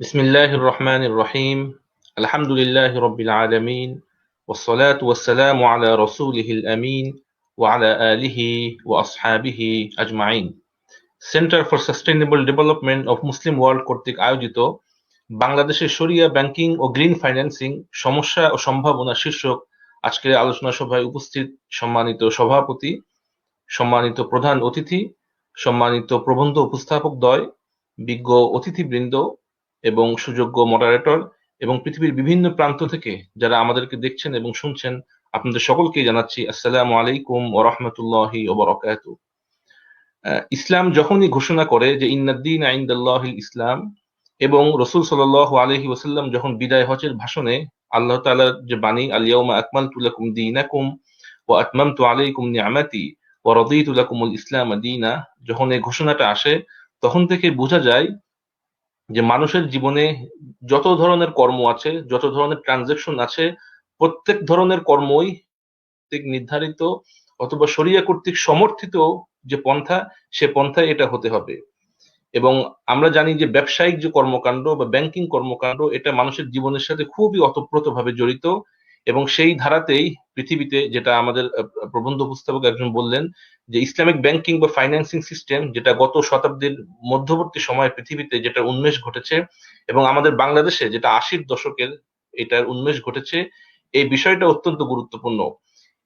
بسم الله الرحمن الرحيم الحمد لله رب العالمين والصلاة والسلام على رسوله الأمين وعلى آله وأصحابه أجمعين centre for sustainable development of Muslim world কর্তৃক আয়োজিত বাংলাদেশের শরিয়া ব্যাংকিং ও গ্রিন ফাইন্যান্সিং সমস্যা ও সম্ভাবনা শীর্ষক আজকের আলোচনা সভায় উপস্থিত সম্মানিত সভাপতি সম্মানিত প্রধান অতিথি সম্মানিত প্রবন্ধ উপস্থাপক দ্বয় বিজ্ঞ অতিথিবৃন্দ এবং সুযোগ্য মডারেটর এবং পৃথিবীর বিভিন্ন প্রান্ত থেকে যারা আমাদেরকে দেখছেন এবং শুনছেন, আপনাদের সকলকেই জানাচ্ছি আসসালামু আলাইকুম ও রহমতুল্লাহি ইসলাম যখনই ঘোষণা করে যে ইন্নাদ্দিন আইন্দাল্লাহ ইসলাম এবং রসুল সাল আলহি ওসাল্লাম যখন বিদায় হজের ভাষণে আল্লাহ তালার যে বাণী আলিয়াউমা আকমাল তুলাকুম দিনাকুম ও আতমাম তু আলাইকুম নিয়ামাতি ও রদিতুলাকুমুল ইসলাম দিনা, যখন এই ঘোষণাটা আসে তখন থেকে বোঝা যায় যে মানুষের জীবনে যত ধরনের কর্ম আছে, যত ধরনের ট্রানজেকশন আছে, প্রত্যেক ধরনের কর্মই নির্ধারিত অথবা শরিয়া কর্তৃক সমর্থিত যে পন্থা, সে পন্থায় এটা হতে হবে। এবং আমরা জানি যে ব্যবসায়িক যে কর্মকাণ্ড বা ব্যাংকিং কর্মকাণ্ড, এটা মানুষের জীবনের সাথে খুবই অতপ্রতভাবে জড়িত। এবং সেই ধারাতেই পৃথিবীতে যেটা আমাদের প্রবন্ধ উপস্থাপক একজন বললেন যে ইসলামিক ব্যাংকিং বা ফাইন্যান্সিং সিস্টেম যেটা গত শতাব্দীর মধ্যবর্তী সময়ে পৃথিবীতে যেটা উন্মেষ ঘটেছে এবং আমাদের বাংলাদেশে যেটা আশির দশকের এটার উন্মেষ ঘটেছে, এই বিষয়টা অত্যন্ত গুরুত্বপূর্ণ।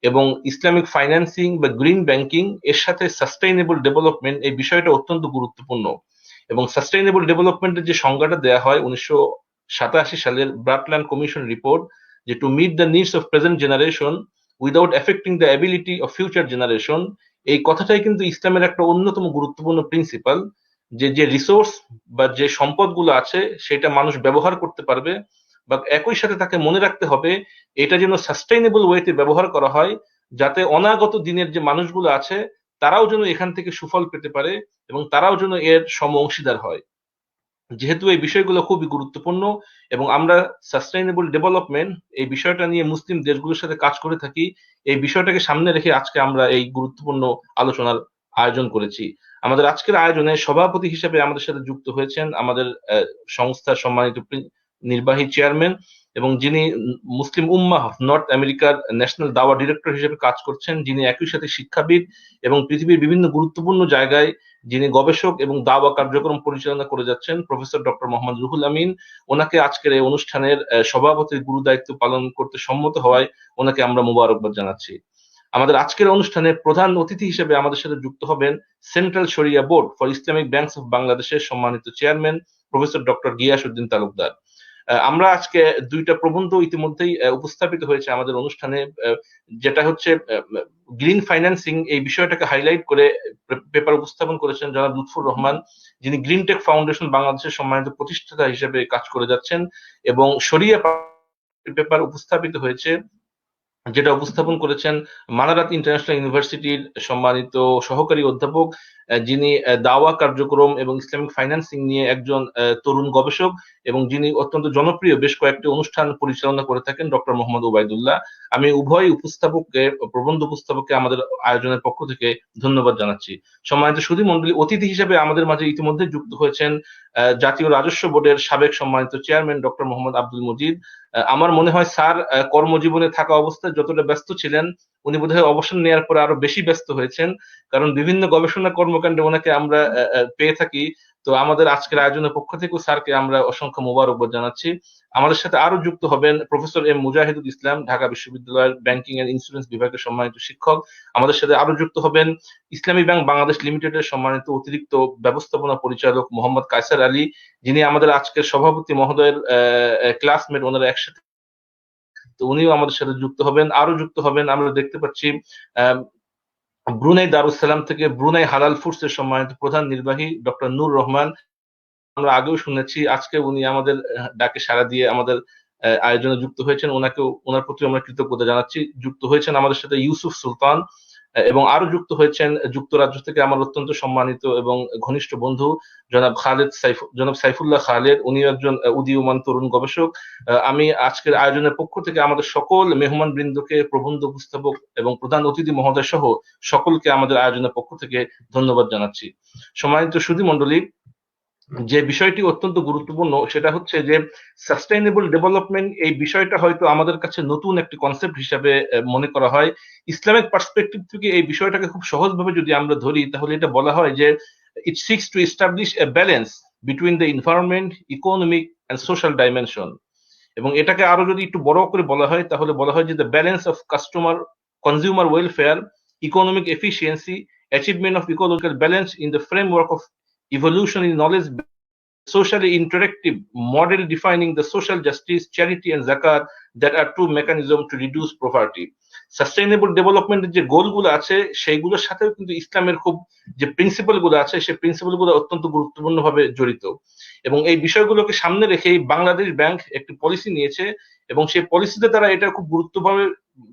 এবং ইসলামিক ফাইন্যান্সিং বা গ্রিন ব্যাংকিং এর সাথে সাস্টেইনেবল ডেভেলপমেন্ট এই বিষয়টা অত্যন্ত গুরুত্বপূর্ণ। এবং সাস্টেইনেবল ডেভেলপমেন্টের যে সংজ্ঞাটা দেওয়া হয় উনিশশো সাতাশি সালের ব্রাটল্যান্ড কমিশন রিপোর্ট যে to meet the needs of present generation without affecting the ability of future generation এই কথাটাই কিন্তু ইসলামের একটা অন্যতম গুরুত্বপূর্ণ প্রিন্সিপাল যে যে রিসোর্স বা যে সম্পদগুলো আছে সেটা মানুষ ব্যবহার করতে পারবে, বা একই সাথে তাকে মনে রাখতে হবে এটা যেন সাস্টেইনেবল ওয়েতে ব্যবহার করা হয়, যাতে অনাগত দিনের যে মানুষগুলো আছে তারাও যেন এখান থেকে সুফল পেতে পারে এবং তারাও যেন এর সম অংশীদার হয়। যেহেতু এই বিষয়গুলো খুবই গুরুত্বপূর্ণ এবং আমরা সাস্টেইনেবল ডেভেলপমেন্ট এই বিষয়টা নিয়ে মুসলিম দেশগুলোর সাথে কাজ করে থাকি, এই বিষয়টাকে সামনে রেখে আজকে আমরা এই গুরুত্বপূর্ণ আলোচনার আয়োজন করেছি। আমাদের আজকের আয়োজনে সভাপতি হিসেবে আমাদের সাথে যুক্ত হয়েছেন আমাদের সংস্থার সম্মানিত নির্বাহী চেয়ারম্যান এবং যিনি মুসলিম উম্মাহ নর্থ আমেরিকার ন্যাশনাল দাওয়া ডিরেক্টর হিসেবে কাজ করছেন, যিনি একই সাথে শিক্ষাবিদ এবং পৃথিবীর বিভিন্ন গুরুত্বপূর্ণ জায়গায় যিনি গবেষক এবং দাওয়া কার্যক্রম পরিচালনা করে যাচ্ছেন, প্রফেসর ডক্টর মোহাম্মদ রুহুল আমিন। ওনাকে আজকের এই অনুষ্ঠানের সভাপতির গুরু দায়িত্ব পালন করতে সম্মত হওয়ায় ওনাকে আমরা মুবারকবাদ জানাচ্ছি। আমাদের আজকের অনুষ্ঠানে প্রধান অতিথি হিসেবে আমাদের সাথে যুক্ত হবেন central Shariah board for Islamic banks of বাংলাদেশের সম্মানিত chairman professor doctor Gias Uddin Talukdar. আমরা আজকে দুইটা প্রবন্ধ ইতিমধ্যেই উপস্থাপিত হয়েছে আমাদের অনুষ্ঠানে যেটা হচ্ছে গ্রিন ফাইন্যান্সিং এই বিষয়টাকে হাইলাইট করে পেপার উপস্থাপন করেছেন জনাব লুৎফুর রহমান, যিনি গ্রিন টেক ফাউন্ডেশন বাংলাদেশের সম্মানিত প্রতিষ্ঠাতা হিসেবে কাজ করে যাচ্ছেন এবং সরিয়ে পেপার উপস্থাপিত হয়েছে। যেটা উপস্থাপন করেছেন মানারাত ইন্টারন্যাশনাল ইউনিভার্সিটির সম্মানিত সহকারী অধ্যাপক যিনি দাওয়া কার্যক্রম এবং ইসলামিক ফাইন্যান্সিং নিয়ে একজন তরুণ গবেষক এবং যিনি অত্যন্ত জনপ্রিয় বেশ কয়েকটি অনুষ্ঠান পরিচালনা করে থাকেন ডক্টর মোহাম্মদ ওবায়দুল্লাহ। আমি উভয় উপস্থাপককে, প্রবন্ধ উপস্থাপককে আমাদের আয়োজনের পক্ষ থেকে ধন্যবাদ জানাচ্ছি। সম্মানিত সুধী মন্ডলী অতিথি হিসেবে আমাদের মাঝে ইতিমধ্যে যুক্ত হয়েছেন জাতীয় রাজস্ব বোর্ডের সাবেক সম্মানিত চেয়ারম্যান ডক্টর মোহাম্মদ আব্দুল মজিদ আমার মনে হয় স্যার কর্মজীবনে থাকা অবস্থায় যতটা ব্যস্ত ছিলেন উনি বোধহয় অবসর নেওয়ার পরে আরও বেশি ব্যস্ত হয়েছেন, কারণ বিভিন্ন গবেষণা কর্মকাণ্ডে ওনাকে আমরা পেয়ে থাকি। তো আমাদের আজকের আয়োজনের পক্ষ থেকেও স্যারকে আমরা অসংখ্য মোবারকবাদ জানাচ্ছি। আমাদের সাথে আরও যুক্ত হবেন প্রফেসর এম মুজাহিদুল ইসলাম, ঢাকা বিশ্ববিদ্যালয়ের ব্যাংকিং এন্ড ইন্স্যুরেন্স বিভাগের সম্মানিত শিক্ষক। আমাদের সাথে আরও যুক্ত হবেন ইসলামী ব্যাংক বাংলাদেশ লিমিটেডের সম্মানিত অতিরিক্ত ব্যবস্থাপনা পরিচালক মোহাম্মদ কায়সার আলী, যিনি আমাদের আজকের সভাপতি মহোদয়ের ক্লাসমেট, ওনারা একসাথে তো উনিও আমাদের সাথে যুক্ত হবেন আরও যুক্ত হবেন। আমরা দেখতে পাচ্ছি ব্রুনাই দারুসালাম থেকে ব্রুনাই হালাল ফুডস এর সম্মানিত প্রধান নির্বাহী ডক্টর নুর রহমান। আমরা আগেও শুনেছি, আজকে উনি আমাদের ডাকে সাড়া দিয়ে আমাদের আয়োজনে যুক্ত হয়েছেন। ওনাকে ওনার প্রতি আমরা কৃতজ্ঞতা জানাচ্ছি। যুক্ত হয়েছেন আমাদের সাথে ইউসুফ সুলতান। এবং আরও যুক্ত হয়েছেন যুক্তরাজ্য থেকে আমার অত্যন্ত সম্মানিত এবং ঘনিষ্ঠ বন্ধু জনাব খালেদ সাইফ, জনাব সাইফুল্লাহ খালেদ। উনি একজন উদীয়মান তরুণ গবেষক। আমি আজকের আয়োজনের পক্ষ থেকে আমাদের সকল মেহমান বৃন্দকে প্রবন্ধ উপস্থাপক এবং প্রধান অতিথি মহোদয় সহ সকলকে আমাদের আয়োজনের পক্ষ থেকে ধন্যবাদ জানাচ্ছি। সম্মানিত সুধী মন্ডলী যে বিষয়টি অত্যন্ত গুরুত্বপূর্ণ সেটা হচ্ছে যে সাস্টেইনেবল ডেভেলপমেন্ট এই বিষয়টা হয়তো আমাদের কাছে নতুন একটি কনসেপ্ট হিসাবে মনে করা হয়। ইসলামিক পার্সপেক্টিভ থেকে এই বিষয়টাকে খুব সহজভাবে যদি আমরা ধরি, তাহলে এটা বলা হয় যে it seeks to establish a balance between the environment economic and social dimension এবং এটাকে আরও যদি একটু বড় করে বলা হয়, তাহলে বলা হয় যে the balance of customer consumer welfare economic efficiency achievement of ecological balance in the framework of evolution in knowledge, socially interactive model defining the social justice, charity, and zakat that are two mechanism to reduce poverty. Sustainable ডেভেলপমেন্টের যে গোলগুলো আছে, সেইগুলোর সাথেও কিন্তু ইসলামের খুব যে প্রিন্সিপালগুলো আছে, সেই প্রিন্সিপালগুলো অত্যন্ত গুরুত্বপূর্ণ ভাবে জড়িত। এবং এই বিষয়গুলোকে সামনে রেখেই বাংলাদেশ ব্যাংক একটি পলিসি নিয়েছে এবং সেই পলিসিতে তারা এটা খুব গুরুত্বভাবে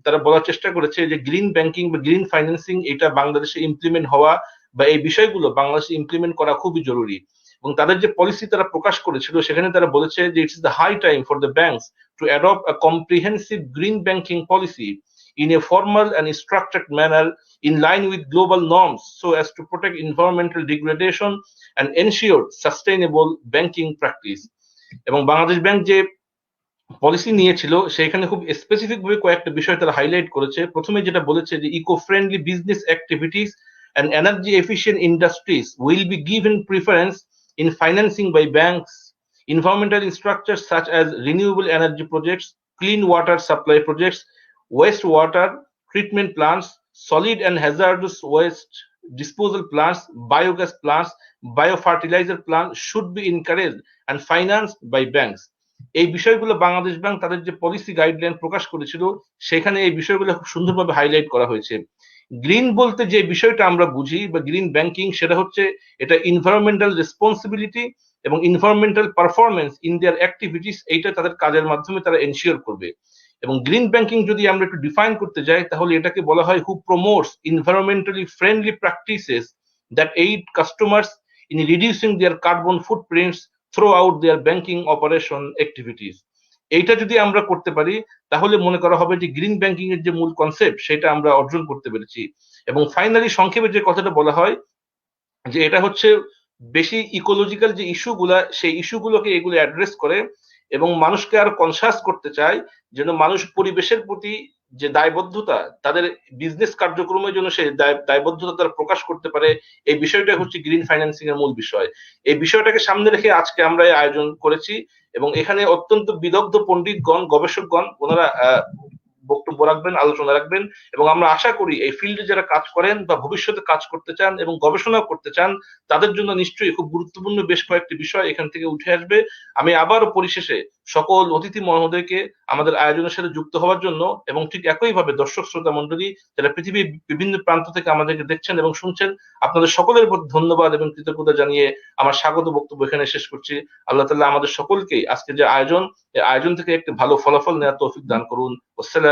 তারা বলার চেষ্টা করেছে যে গ্রিন ব্যাংকিং বা গ্রিন ফাইন্যান্সিং এটা বাংলাদেশে ইমপ্লিমেন্ট হওয়া বা এই বিষয়গুলো বাংলাদেশে ইমপ্লিমেন্ট করা খুবই জরুরি। এবং তাদের যে পলিসি তারা প্রকাশ করেছিল, সেখানে তারা বলেছে যে it's the high time for the banks to adopt a comprehensive green banking policy in a formal and structured manner in line with global norms so as to protect environmental degradation and ensure sustainable banking practice এবং Bangladesh bank যে policy নিয়েছিল, সেখানে খুব specific ভাবে কয়েকটা বিষয় তারা highlight করেছে। প্রথমে যেটা বলেছে যে eco friendly business activities and energy efficient industries will be given preference in financing by banks environmental structures such as renewable energy projects clean water supply projects wastewater treatment plants solid and hazardous waste disposal plants biogas plants biofertilizer plants should be encouraged and financed by banks এই বিষয়গুলো Bangladesh bank তাদের যে policy guideline প্রকাশ করেছিল সেখানে এই বিষয়গুলো খুব সুন্দরভাবে হাইলাইট করা হয়েছে গ্রিন বলতে যে বিষয়টা আমরা বুঝি বা গ্রিন ব্যাংকিং সেটা হচ্ছে এটা ইনভায়রনমেন্টাল রেসপন্সিবিলিটি এবং environmental performance in their activities এইটা তাদের কাজের মাধ্যমে তারা এনশিওর করবে। এবং গ্রিন ব্যাংকিং যদি আমরা একটু ডিফাইন করতে যাই, তাহলে এটাকে বলা হয় who promotes environmentally friendly practices that aid customers in reducing their carbon footprints throughout their banking operation activities এইটা যদি আমরা করতে পারি, তাহলে মনে করা হবে যে গ্রিন ব্যাংকিং এর যে মূল কনসেপ্ট সেটা আমরা অর্জন করতে পেরেছি। এবং ফাইনালি সংক্ষেপে যে কথাটা বলা হয়, যে এটা হচ্ছে বেশি ইকোলজিক্যাল যে ইস্যুগুলা সেই ইস্যুগুলোকে এগুলো অ্যাড্রেস করে এবং মানুষকে আর কনসাস করতে চায়, যেন মানুষ পরিবেশের প্রতি যে দায়বদ্ধতা, তাদের বিজনেস কার্যক্রমের জন্য সেই দায়বদ্ধতা তারা প্রকাশ করতে পারে, এই বিষয়টা হচ্ছে গ্রিন ফাইন্যান্সিং এর মূল বিষয়। এই বিষয়টাকে সামনে রেখে আজকে আমরা আয়োজন করেছি এবং এখানে অত্যন্ত বিদগ্ধ পণ্ডিতগণ, গবেষকগণ, ওনারা বক্তব্য রাখবেন, আলোচনা রাখবেন এবং আমরা আশা করি এই ফিল্ডে যারা কাজ করেন বা ভবিষ্যতে কাজ করতে চান এবং গবেষণা করতে চান, তাদের জন্য নিশ্চয়ই খুব গুরুত্বপূর্ণ বেশ কয়েকটি বিষয় এখান থেকে উঠে আসবে। আমি আবারও পরিশেষে সকল অতিথি মহোদয়কে আমাদের আয়োজনের সাথে যুক্ত হওয়ার জন্য এবং ঠিক একইভাবে দর্শক শ্রোতা মন্ডলী যারা পৃথিবীর বিভিন্ন প্রান্ত থেকে আমাদেরকে দেখছেন এবং শুনছেন, আপনাদের সকলের প্রতি ধন্যবাদ এবং কৃতজ্ঞতা জানিয়ে আমার স্বাগত বক্তব্য এখানে শেষ করছি। আল্লাহ তালা আমাদের সকলকেই আজকে যে আয়োজন এই আয়োজন থেকে একটি ভালো ফলাফল নেওয়ার তৌফিক দান করুন। আসসালামু